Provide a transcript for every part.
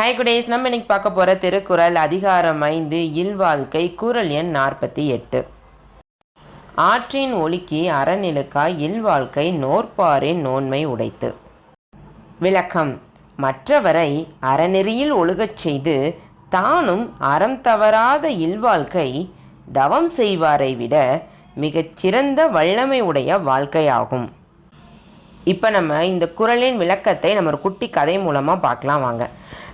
Hi குடேஸ் நம்ம இன்னைக்கு பார்க்க போகிற திருக்குறள் அதிகாரம் ஐந்து இல்வாழ்க்கை குறள் எண் நாற்பத்தி எட்டு. ஆற்றின் ஒலிக்கு அறநிலுக்காய் இல்வாழ்க்கை நோற்பாரின் நோன்மை உடைத்து. விளக்கம் மற்றவரை அறநெறியில் ஒழுகச் செய்து தானும் அறம் தவறாத இல்வாழ்க்கை தவம் செய்வாரை விட மிகச் சிறந்த வல்லமை உடைய வாழ்க்கையாகும். இப்போ நம்ம இந்த குறளின் விளக்கத்தை நம்ம ஒரு குட்டி கதை மூலமாக பார்க்கலாம் வாங்க.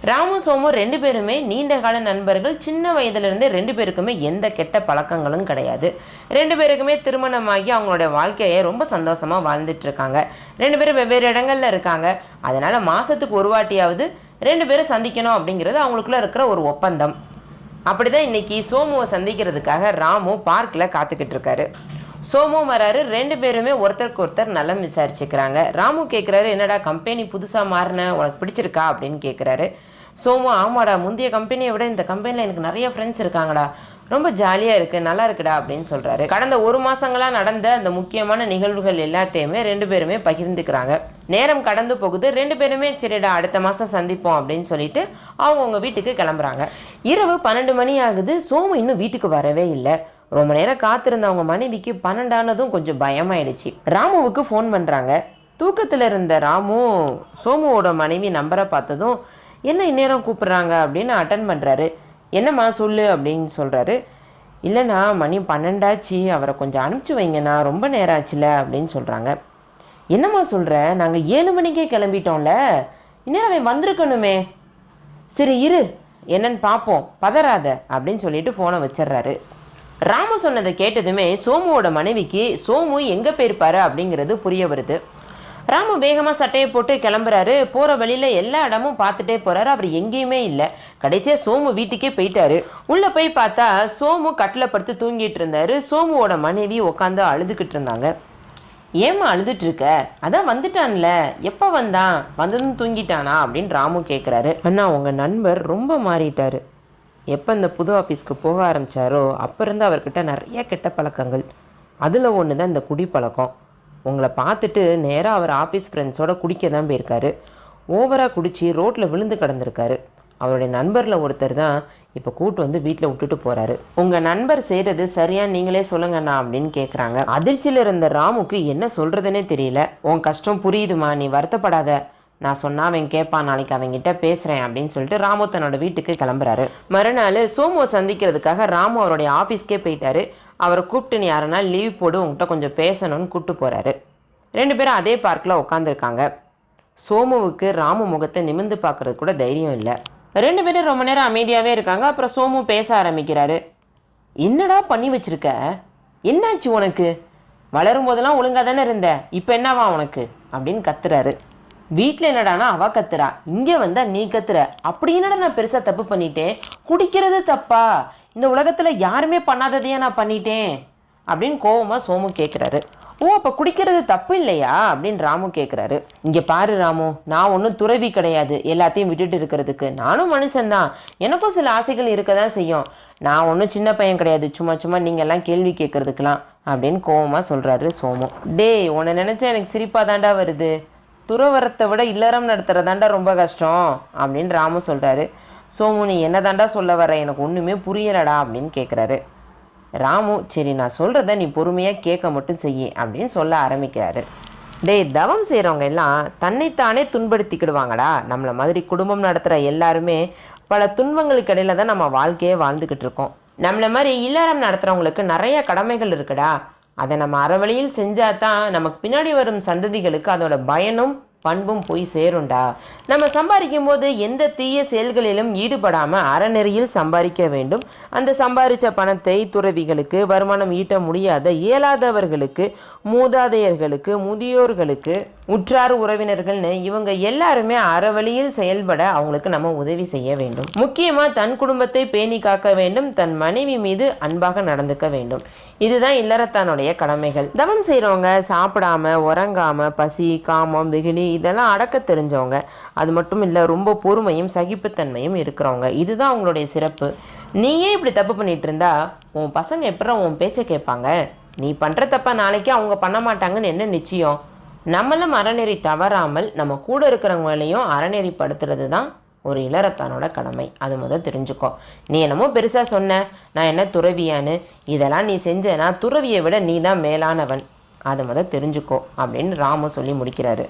ராமு சோமு ரெண்டு பேருமே நீண்ட கால நண்பர்கள். சின்ன வயதிலிருந்தே ரெண்டு பேருக்குமே எந்த கெட்ட பழக்கங்களும் கிடையாது. ரெண்டு பேருக்குமே திருமணமாகி அவங்களுடைய வாழ்க்கையை ரொம்ப சந்தோஷமாக வாழ்ந்துட்டு இருக்காங்க ரெண்டு பேரும் வெவ்வேறு இடங்களில் இருக்காங்க. அதனால் மாதத்துக்கு ஒரு வாட்டியாவது ரெண்டு பேரும் சந்திக்கணும் அப்படிங்கிறது அவங்களுக்குள்ள இருக்கிற ஒரு ஒப்பந்தம். அப்படி தான் இன்னைக்கு சோமுவை சந்திக்கிறதுக்காக ராமு பார்க்கில் காத்துக்கிட்டு இருக்காரு சோமு வராரு. ரெண்டு பேருமே ஒருத்தருக்கு ஒருத்தர் நல்லா விசாரிச்சுக்கிறாங்க. ராமு கேட்குறாரு என்னடா கம்பெனி புதுசாக மாறின? உனக்கு பிடிச்சிருக்கா? அப்படின்னு கேட்குறாரு சோமு ஆமாடா முந்தைய கம்பெனியை விட இந்த கம்பெனியில் எனக்கு நிறைய ஃப்ரெண்ட்ஸ் இருக்காங்கடா. ரொம்ப ஜாலியாக இருக்குது நல்லா இருக்குடா அப்படின்னு சொல்கிறாரு கடந்த ஒரு மாதங்களாக நடந்த அந்த முக்கியமான நிகழ்வுகள் எல்லாத்தையுமே ரெண்டு பேருமே பகிர்ந்துக்கிறாங்க. நேரம் கடந்து போகுது ரெண்டு பேருமே சரிடா அடுத்த மாதம் சந்திப்போம் அப்படின்னு சொல்லிட்டு அவங்கவுங்க வீட்டுக்கு கிளம்புறாங்க. இரவு பன்னெண்டு மணி ஆகுது சோமு இன்னும் வீட்டுக்கு வரவே இல்லை. ரொம்ப நேரம் காத்திருந்த அவங்க மனைவிக்கு பன்னெண்டானதும் கொஞ்சம் பயமாயிடுச்சு. ராமுவுக்கு ஃபோன் பண்ணுறாங்க தூக்கத்தில் இருந்த ராமு சோமுவோட மனைவி நம்பரை பார்த்ததும் என்ன இந்நேரம் கூப்பிட்றாங்க அப்படின்னு அட்டன் பண்ணுறாரு என்னம்மா சொல்லு அப்படின்னு சொல்கிறாரு இல்லைண்ணா மணி பன்னெண்டாச்சு அவரை கொஞ்சம் அனுப்பிச்சி வைங்கண்ணா ரொம்ப நேரம் ஆச்சுல அப்படின்னு சொல்கிறாங்க என்னம்மா சொல்கிற நாங்கள் ஏழு மணிக்கே கிளம்பிட்டோம்ல. இந்நேரம் அவன் வந்திருக்கணுமே. சரி இரு. என்னன்னு பார்ப்போம் பதறாத அப்படின்னு சொல்லிட்டு ஃபோனை வச்சிடுறாரு. ராமு சொன்னதை கேட்டதுமே சோமுவோட மனைவிக்கு சோமு எங்கே போயிருப்பாரு அப்படிங்கிறது புரிய வருது. ராமு வேகமாக சட்டையை போட்டு கிளம்புறாரு. போகிற வழியில் எல்லா இடமும் பார்த்துட்டே போகிறாரு அவர் எங்கேயுமே இல்லை. கடைசியாக சோமு வீட்டுக்கே போயிட்டாரு. உள்ளே போய் பார்த்தா சோமு கட்டில் படுத்து தூங்கிட்டு இருந்தாரு. சோமுவோட மனைவி உட்காந்து அழுதுகிட்டு இருந்தாங்க. ஏம்மா அழுதுட்டு இருக்க? அதான் வந்துட்டான்ல. எப்போ வந்தான்? வந்ததும் தூங்கிட்டானா? அப்படின்னு ராமு கேட்குறாரு அண்ணா உங்கள் நண்பர் ரொம்ப மாறிட்டார். எப்போ இந்த புது ஆஃபீஸ்க்கு போக ஆரம்பித்தாரோ அப்போ இருந்து அவர்கிட்ட நிறைய கெட்ட பழக்கங்கள். அதில் ஒன்று தான் இந்த குடிப்பழக்கம். உங்களை பார்த்துட்டு நேராக அவர் ஆஃபீஸ் ஃப்ரெண்ட்ஸோட குடிக்க தான் போயிருக்காரு. ஓவராக குடித்து ரோட்டில் விழுந்து கிடந்திருக்காரு. அவருடைய நண்பரில் ஒருத்தர் தான் இப்போ கூட்டு வந்து வீட்டில் விட்டுட்டு போகிறாரு உங்கள் நண்பர் செய்கிறது சரியா நீங்களே சொல்லுங்கண்ணா அப்படின்னு கேட்குறாங்க அதிர்ச்சியில் இருந்த ராமுக்கு என்ன சொல்கிறதுனே தெரியல. உன் கஷ்டம் புரியுதுமா? நீ வருத்தப்படாத. நான் சொன்னால் அவன் கேட்பான் நாளைக்கு அவன்கிட்ட பேசுகிறேன் அப்படின்னு சொல்லிட்டு ராமு தன்னோட வீட்டுக்கு கிளம்புறாரு. மறுநாள் சோமுவை சந்திக்கிறதுக்காக ராமு அவருடைய ஆஃபீஸ்க்கே போயிட்டாரு. அவரை கூப்பிட்டு நீ யாருன்னா லீவ் போடு உங்ககிட்ட கொஞ்சம் பேசணும்னு கூப்பிட்டு போகிறாரு ரெண்டு பேரும் அதே பார்க்கில் உட்காந்துருக்காங்க சோமுவுக்கு ராமு முகத்தை நிமிர்ந்து பார்க்கறது கூட தைரியம் இல்லை. ரெண்டு பேரும் ரொம்ப நேரம் அமைதியாகவே இருக்காங்க. அப்புறம் சோமு பேச ஆரம்பிக்கிறாரு. என்னடா பண்ணி வச்சிருக்க? என்னாச்சு உனக்கு? வளரும் போதெல்லாம் ஒழுங்காக தானே இருந்த? இப்போ என்னவா உனக்கு? அப்படின்னு கத்துறாரு. வீட்டில் என்னடானா அவ கத்துறா. இங்கே வந்தால் நீ கத்துற. அப்படி என்னடா நான் பெருசாக தப்பு பண்ணிட்டேன்? குடிக்கிறது தப்பா? இந்த உலகத்தில் யாருமே பண்ணாததையே நான் பண்ணிட்டேன்? அப்படின்னு கோவமாக சோமு கேட்குறாரு ஓ அப்போ குடிக்கிறது தப்பு இல்லையா? அப்படின்னு ராமு கேட்குறாரு இங்கே பாரு ராமு நான் ஒன்றும் துறவி கிடையாது. எல்லாத்தையும் விட்டுட்டு இருக்கிறதுக்கு. நானும் மனுஷன்தான். எனக்கும் சில ஆசைகள் இருக்க தான் செய்யும். நான் ஒன்றும் சின்ன பையன் கிடையாது. சும்மா சும்மா நீங்கள்லாம் கேள்வி கேட்கறதுக்கெலாம் அப்படின்னு கோவமாக சொல்கிறாரு சோமு. டேய் உன்னை நினச்சா எனக்கு சிரிப்பாக தாண்டா வருது. துறவரத்தை விட இல்லறம் நடத்துகிறதாண்டா ரொம்ப கஷ்டம் அப்படின்னு ராமு சொல்கிறாரு சோமு நீ என்ன தாண்டா சொல்ல வர? எனக்கு ஒன்றுமே புரியலடா அப்படின்னு கேட்குறாரு ராமு சரி நான் சொல்கிறத நீ பொறுமையாக கேட்க மட்டும் செய்ய அப்படின்னு சொல்ல ஆரம்பிக்கிறாரு. டேய் தவம் செய்கிறவங்க எல்லாம் தன்னைத்தானே துன்படுத்திக்கிடுவாங்கடா. நம்மளை மாதிரி குடும்பம் நடத்துகிற எல்லாருமே பல துன்பங்களுக்கு இடையில தான் நம்ம வாழ்க்கையே வாழ்ந்துக்கிட்டு இருக்கோம். நம்மளை மாதிரி இல்லறம் நடத்துகிறவங்களுக்கு நிறைய கடமைகள் இருக்குடா. அதை நம்ம அறவழியில் செஞ்சால் தான் நமக்கு பின்னாடி வரும் சந்ததிகளுக்கு அதோட பயனும் பண்பும் போய் சேரும்டா. நம்ம சம்பாதிக்கும் போது எந்த தீய செயல்களிலும் ஈடுபடாமல் அறநெறியில் சம்பாதிக்க வேண்டும். அந்த சம்பாதிச்ச பணத்தை துறவிகளுக்கு வருமானம் ஈட்ட முடியாத இயலாதவர்களுக்கு மூதாதையர்களுக்கு முதியோர்களுக்கு உற்றார் உறவினர்கள்னு இவங்க எல்லாருமே அறவழியில் செயல்பட அவங்களுக்கு நம்ம உதவி செய்ய வேண்டும். முக்கியமாக தன் குடும்பத்தை பேணி காக்க வேண்டும். தன் மனைவி மீது அன்பாக நடந்துக்க வேண்டும். இதுதான் இல்லறத்தானுடைய கடமைகள். தவம் செய்கிறவங்க சாப்பிடாம உறங்காம பசி காமம் வெகுளி இதெல்லாம் அடக்க தெரிஞ்சவங்க. அது மட்டும் இல்லை ரொம்ப பொறுமையும் சகிப்புத்தன்மையும் இருக்கிறவங்க. இதுதான் அவங்களுடைய சிறப்பு. நீயே இப்படி தப்பு பண்ணிட்டு இருந்தா? உன் பசங்க எப்படா உன் பேச்சை கேட்பாங்க? நீ பண்ணுற தப்பா நாளைக்கு அவங்க பண்ண மாட்டாங்கன்னு என்ன நிச்சயம்? நம்மளும் அறநெறி தவறாமல் நம்ம கூட இருக்கிறவங்களையும் அறநெறிப்படுத்துறது தான் ஒரு இளரத்தானோட கடமை. அது முதல் தெரிஞ்சுக்கோ. நீ என்னமோ பெருசாக சொன்ன நான் என்ன துறவியான்னு இதெல்லாம் நீ செஞ்சேன்னா துறவியை விட நீ தான் மேலானவன். அதை முதல் தெரிஞ்சுக்கோ அப்படின்னு ராமு சொல்லி முடிக்கிறாரு.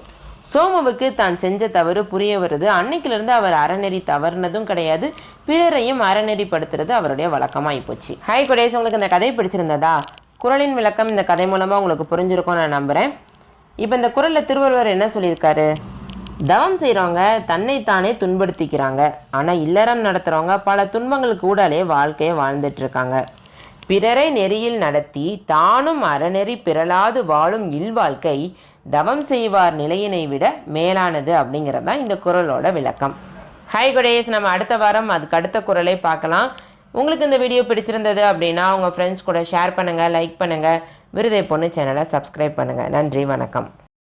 சோமுவுக்கு தான் செஞ்ச தவறு புரிய வருது. அன்னைக்கிலிருந்து அவர் அறநெறி தவறுனதும் கிடையாது. பிறரையும் அறநெறிப்படுத்துறது அவருடைய வழக்கமாகி போச்சு. ஹாய் குடேஸ் உங்களுக்கு இந்த கதை பிடிச்சிருந்ததா? குரலின் விளக்கம் இந்த கதை மூலமாக உங்களுக்கு புரிஞ்சிருக்கும் நான் நம்புகிறேன் இப்போ இந்த குரலில் திருவள்ளுவர் என்ன சொல்லியிருக்காரு? தவம் செய்கிறவங்க தன்னைத்தானே துன்படுத்திக்கிறாங்க ஆனால் இல்லறம் நடத்துகிறவங்க பல துன்பங்களுக்கு கூடாலே வாழ்க்கையை வாழ்ந்துட்டுருக்காங்க பிறரை நெறியில் நடத்தி தானும் அறநெறி பிறலாது வாழும் இல்வாழ்க்கை தவம் செய்வார் நிலையினை விட மேலானது அப்படிங்கிறது தான் இந்த குரலோட விளக்கம். ஹாய் குடேஸ் நம்ம அடுத்த வாரம் அதுக்கு அடுத்த குரலை பார்க்கலாம். உங்களுக்கு இந்த வீடியோ பிடிச்சிருந்தது அப்படின்னா உங்கள் ஃப்ரெண்ட்ஸ் கூட ஷேர் பண்ணுங்கள் லைக் பண்ணுங்கள் விருதை பொண்ணு சேனலை சப்ஸ்கிரைப் பண்ணுங்கள் நன்றி வணக்கம்.